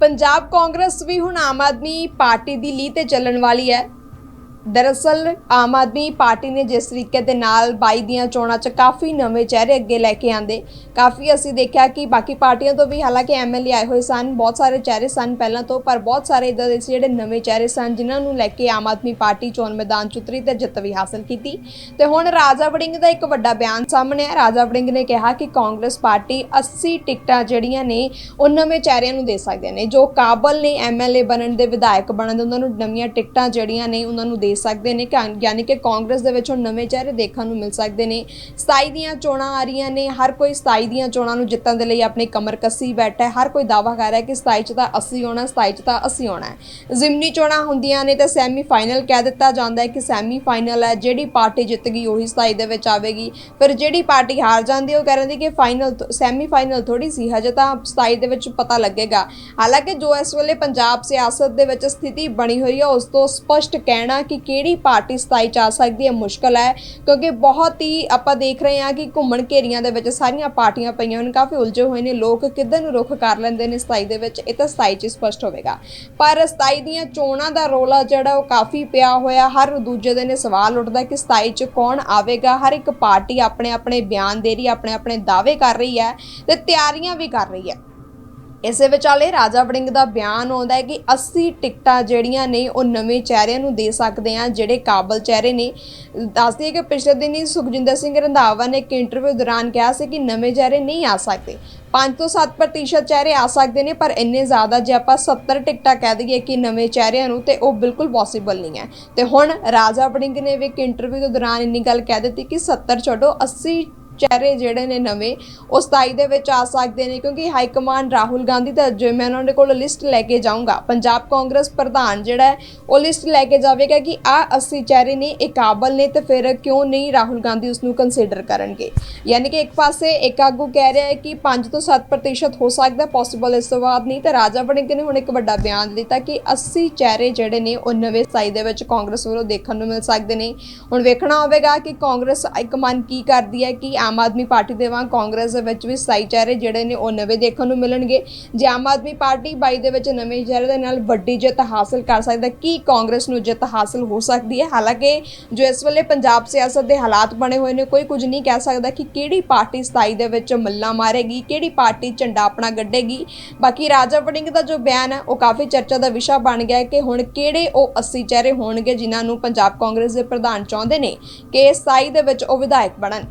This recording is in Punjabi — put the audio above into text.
ਪੰਜਾਬ ਕਾਂਗਰਸ ਵੀ ਹੁਣ ਆਮ ਆਦਮੀ ਪਾਰਟੀ ਦੀ ਲੀਹ ਤੇ ਚੱਲਣ ਵਾਲੀ ਹੈ। ਦਰਅਸਲ ਆਮ ਆਦਮੀ ਪਾਰਟੀ ਨੇ ਜਿਸ ਤਰੀਕੇ ਦੇ ਨਾਲ 22 ਦੀਆਂ ਚੋਣਾਂ 'ਚ ਕਾਫੀ ਨਵੇਂ ਚਿਹਰੇ ਅੱਗੇ ਲੈ ਕੇ ਆਂਦੇ। ਕਾਫੀ ਅਸੀਂ ਦੇਖਿਆ ਕਿ ਬਾਕੀ ਪਾਰਟੀਆਂ ਤੋਂ ਵੀ ਹਾਲਾਂਕਿ ਐਮਐਲਏ ਆਏ ਹੋਏ ਸਨ, ਬਹੁਤ ਸਾਰੇ ਚਿਹਰੇ ਸਨ ਪਹਿਲਾਂ ਤੋਂ, ਪਰ ਬਹੁਤ ਸਾਰੇ ਇਦਾਂ ਦੇ ਸੀ ਜਿਹੜੇ ਨਵੇਂ ਚਿਹਰੇ ਸਨ ਜਿਨ੍ਹਾਂ ਨੂੰ ਲੈ ਕੇ ਆਮ ਆਦਮੀ ਪਾਰਟੀ ਚੋਣ ਮੈਦਾਨ 'ਚ ਉਤਰੀ ਤੇ ਜਿੱਤ ਵੀ ਹਾਸਲ ਕੀਤੀ। ਤੇ ਹੁਣ ਰਾਜਾ ਵੜਿੰਗ ਦਾ ਇੱਕ ਵੱਡਾ ਬਿਆਨ ਸਾਹਮਣੇ ਹੈ ਰਾਜਾ ਵੜਿੰਗ ਨੇ ਕਿਹਾ ਕਿ ਕਾਂਗਰਸ ਪਾਰਟੀ 80 ਟਿਕਟਾਂ ਜਿਹੜੀਆਂ ਨੇ, ਉਹ ਨਵੇਂ ਚਿਹਰਿਆਂ ਨੂੰ ਦੇ ਸਕਦੇ ਨੇ। ਜੋ ਕਾਬਲ ਨੇ ਐਮਐਲਏ ਬਣਨ ਦੇ, ਵਿਧਾਇਕ ਬਣਨ ਦੇ, ਉਹਨਾਂ ਨੂੰ ਨਵੀਆਂ ਟਿਕਟਾਂ ਜਿਹੜੀਆਂ ਨੇ, ਉਹਨਾਂ ਨੂੰ ਦੇ ਸਕਦੇ ਨੇ ਯਾਨੀ ਕਿ ਕਾਂਗਰਸ ਦੇ ਵਿੱਚੋਂ ਨਵੇਂ ਚਿਹਰੇ ਦੇਖਣ ਨੂੰ ਮਿਲ ਸਕਦੇ ਨੇ। 27 ਦੀਆਂ ਚੋਣਾਂ ਆ ਰਹੀਆਂ ਨੇ। ਹਰ ਕੋਈ 27 ਦੀਆਂ ਚੋਣਾਂ ਨੂੰ ਜਿੱਤਣ ਦੇ ਲਈ ਆਪਣੀ ਕਮਰ ਕੱਸੀ ਬੈਠਾ ਹੈ। ਹਰ ਕੋਈ ਦਾਵਾ ਕਰ ਰਿਹਾ ਹੈ ਕਿ 27 ਚ ਤਾਂ 80 ਆਉਣਾ 27 ਚ ਤਾਂ 80 ਆਉਣਾ ਹੈ। ਜ਼ਿਮਨੀ ਚੋਣਾਂ ਹੁੰਦੀਆਂ ਨੇ ਤਾਂ ਸੈਮੀ ਫਾਈਨਲ ਕਹਿ ਦਿੱਤਾ ਜਾਂਦਾ ਹੈ ਕਿ ਸੈਮੀ ਫਾਈਨਲ ਹੈ। ਜਿਹੜੀ ਪਾਰਟੀ ਜਿੱਤ ਗਈ ਉਹੀ 27 ਦੇ ਵਿੱਚ ਆਵੇਗੀ। ਫਿਰ ਜਿਹੜੀ ਪਾਰਟੀ ਹਾਰ ਜਾਂਦੀ ਉਹ ਕਹਿ ਰਹਿੰਦੀ ਕਿ ਫਾਈਨਲ ਸੈਮੀ ਫਾਈਨਲ ਥੋੜੀ ਸੀ, ਹਜੇ ਤਾਂ 27 ਦੇ ਵਿੱਚ ਪਤਾ ਲੱਗੇਗਾ। ਹਾਲਾਂਕਿ ਜੋ ਇਸ ਵੇਲੇ ਪੰਜਾਬ ਸਿਆਸਤ ਦੇ ਵਿੱਚ ਸਥਿਤੀ ਬਣੀ ਹੋਈ ਹੈ, ਉਸ ਤੋਂ ਸਪਸ਼ਟ ਕਹਿਣਾ ਕਿ ਕਿਹੜੀ ਪਾਰਟੀ 27 ਚ ਆ ਸਕਦੀ ਹੈ ਮੁਸ਼ਕਲ ਹੈ, ਕਿਉਂਕਿ ਬਹੁਤ ਹੀ ਆਪਾਂ ਦੇਖ ਰਹੇ ਹਾਂ ਕਿ ਘੁੰਮਣ ਘੇਰੀਆਂ ਦੇ ਵਿੱਚ ਸਾਰੀਆਂ ਪਾਰਟੀਆਂ ਪਈਆਂ ਹਨ ਕਾਫੀ ਉਲਝੇ ਹੋਏ ਨੇ, ਲੋਕ ਕਿੱਧਰ ਨੂੰ ਰੁਖ ਕਰ ਲੈਂਦੇ ਨੇ 27 ਦੇ ਵਿੱਚ, ਇਹ ਤਾਂ 27 ਚ ਹੀ ਸਪਸ਼ਟ ਹੋਵੇਗਾ। ਪਰ 27 ਦੀਆਂ ਚੋਣਾਂ ਦਾ ਰੋਲਾ ਜਿਹੜਾ, ਉਹ ਕਾਫੀ ਪਿਆ ਹੋਇਆ, ਹਰ ਦੂਜੇ ਦਿਨ ਇਹ ਸਵਾਲ ਉੱਠਦਾ ਕਿ 27 ਚ ਕੌਣ ਆਵੇਗਾ, ਹਰ ਇੱਕ ਪਾਰਟੀ ਆਪਣੇ ਆਪਣੇ ਬਿਆਨ ਦੇ ਰਹੀ ਹੈ ਆਪਣੇ ਆਪਣੇ ਦਾਅਵੇ ਕਰ ਰਹੀ ਹੈ ਤੇ ਤਿਆਰੀਆਂ ਵੀ ਕਰ ਰਹੀ ਹੈ। ਇਸੇ ਵਿਚਾਲੇ ਰਾਜਾ ਵੜਿੰਗ ਦਾ ਬਿਆਨ ਆਉਂਦਾ ਹੈ ਕਿ 80 ਟਿਕਟਾਂ ਜਿਹੜੀਆਂ ਨੇ ਉਹ ਨਵੇਂ ਚਿਹਰਿਆਂ ਨੂੰ ਦੇ ਸਕਦੇ ਆ, ਜਿਹੜੇ ਕਾਬਲ ਚਿਹਰੇ ਨੇ। ਦੱਸਦੇ ਕਿ ਪਿਛਲੇ ਦਿਨ ਹੀ ਸੁਖਜਿੰਦਰ ਸਿੰਘ ਰੰਧਾਵਾ ਨੇ ਇੱਕ ਇੰਟਰਵਿਊ ਦੌਰਾਨ ਕਿਹਾ ਸੀ ਕਿ ਨਵੇਂ ਚਿਹਰੇ ਨਹੀਂ ਆ ਸਕਦੇ। 5 ਤੋਂ 7% ਚਿਹਰੇ ਆ ਸਕਦੇ ਨੇ, ਪਰ ਇੰਨੇ ਜ਼ਿਆਦਾ ਜੇ ਆਪਾਂ 70 ਟਿਕਟਾਂ ਕਹਿ ਦਈਏ ਕਿ ਨਵੇਂ ਚਿਹਰਿਆਂ ਨੂੰ, ਤੇ ਉਹ ਬਿਲਕੁਲ ਪੋਸੀਬਲ ਨਹੀਂ ਹੈ। ਤੇ ਹੁਣ ਰਾਜਾ ਵੜਿੰਗ ਨੇ ਵੀ ਇੱਕ ਇੰਟਰਵਿਊ ਦੇ ਦੌਰਾਨ ਇੰਨੀ ਗੱਲ ਕਹਿ ਦਿੱਤੀ ਕਿ 70 ਛੱਡੋ 80 ਚਿਹਰੇ ਜਿਹੜੇ ਨੇ ਨਵੇਂ, ਉਹ 27 ਦੇ ਵਿੱਚ ਆ ਸਕਦੇ ਨੇ ਕਿਉਂਕਿ ਹਾਈ ਕਮਾਂਡ ਰਾਹੁਲ ਗਾਂਧੀ ਦਾ, ਜੇ ਮੈਂ ਉਹਨਾਂ ਦੇ ਕੋਲ ਲਿਸਟ ਲੈ ਕੇ ਜਾਊਂਗਾ, ਪੰਜਾਬ ਕਾਂਗਰਸ ਪ੍ਰਧਾਨ ਜਿਹੜਾ ਹੈ, ਉਹ ਲਿਸਟ ਲੈ ਕੇ ਜਾਵੇਗਾ ਕਿ ਆ 80 ਚਿਹਰੇ ਨੇ ਇਹ ਕਾਬਲ ਨੇ ਤੇ ਫਿਰ ਕਿਉਂ ਨਹੀਂ ਰਾਹੁਲ ਗਾਂਧੀ ਉਸ ਨੂੰ ਕੰਸੀਡਰ ਕਰਨਗੇ। ਯਾਨੀ ਕਿ ਇੱਕ ਪਾਸੇ ਇੱਕ ਆਗੂ ਕਹਿ ਰਿਹਾ ਹੈ ਕਿ 5 ਤੋਂ 7% ਹੋ ਸਕਦਾ ਪੋਸੀਬਲ ਇਸ ਤੋਂ ਬਾਅਦ ਨਹੀਂ, ਤਾਂ ਰਾਜਾ ਵੜਿੰਗ ਨੇ ਹੁਣ ਇੱਕ ਵੱਡਾ ਬਿਆਨ ਦਿੱਤਾ ਕਿ 80 ਚਿਹਰੇ ਜਿਹੜੇ ਨੇ, ਉਹ ਨਵੇਂ ਸਾਈ ਦੇ ਵਿੱਚ ਕਾਂਗਰਸ ਵੱਲੋਂ ਦੇਖਣ ਨੂੰ ਮਿਲ ਸਕਦੇ ਨੇ। ਹੁਣ ਵੇਖਣਾ ਹੋਵੇਗਾ ਕਿ ਕਾਂਗਰਸ ਹਾਈਕਮਾਨ ਕੀ ਕਰਦੀ ਹੈ ਕਿ ਆਮ ਆਦਮੀ ਪਾਰਟੀ ਦੇ ਵਾਂਗ ਕਾਂਗਰਸ ਦੇ ਵਿੱਚ ਵੀ ਸਾਈ ਚਿਹਰੇ ਜਿਹੜੇ ਨੇ ਉਹ ਨਵੇਂ ਦੇਖਣ ਨੂੰ ਮਿਲਣਗੇ। ਜੇ ਆਮ ਆਦਮੀ ਪਾਰਟੀ 22 ਦੇ ਵਿੱਚ ਨਵੇਂ ਚਿਹਰੇ ਦੇ ਨਾਲ ਵੱਡੀ ਜਿੱਤ ਹਾਸਲ ਕਰ ਸਕਦਾ ਕੀ ਕਾਂਗਰਸ ਨੂੰ ਜਿੱਤ ਹਾਸਲ ਹੋ ਸਕਦੀ ਹੈ? ਹਾਲਾਂਕਿ ਜੋ ਇਸ ਵੇਲੇ ਪੰਜਾਬ ਸਿਆਸਤ ਦੇ ਹਾਲਾਤ ਬਣੇ ਹੋਏ ਨੇ, ਕੋਈ ਕੁਝ ਨਹੀਂ ਕਹਿ ਸਕਦਾ ਕਿ ਕਿਹੜੀ ਪਾਰਟੀ 27 ਦੇ ਵਿੱਚ ਮੱਲਾ ਮਾਰੇਗੀ, ਕਿਹੜੀ ਪਾਰਟੀ ਝੰਡਾ ਆਪਣਾ ਗੱਡੇਗੀ। ਬਾਕੀ ਰਾਜਾ ਵੜਿੰਗ ਦਾ ਜੋ ਬਿਆਨ ਹੈ, ਉਹ ਕਾਫੀ ਚਰਚਾ ਦਾ ਵਿਸ਼ਾ ਬਣ ਗਿਆ ਹੈ ਕਿ ਹੁਣ ਕਿਹੜੇ ਉਹ 80 ਚਿਹਰੇ ਹੋਣਗੇ ਜਿਨ੍ਹਾਂ ਨੂੰ ਪੰਜਾਬ ਕਾਂਗਰਸ ਦੇ ਪ੍ਰਧਾਨ ਚਾਹੁੰਦੇ ਨੇ ਕਿ 27 ਦੇ ਵਿੱਚ ਉਹ ਵਿਧਾਇਕ ਬਣਨ।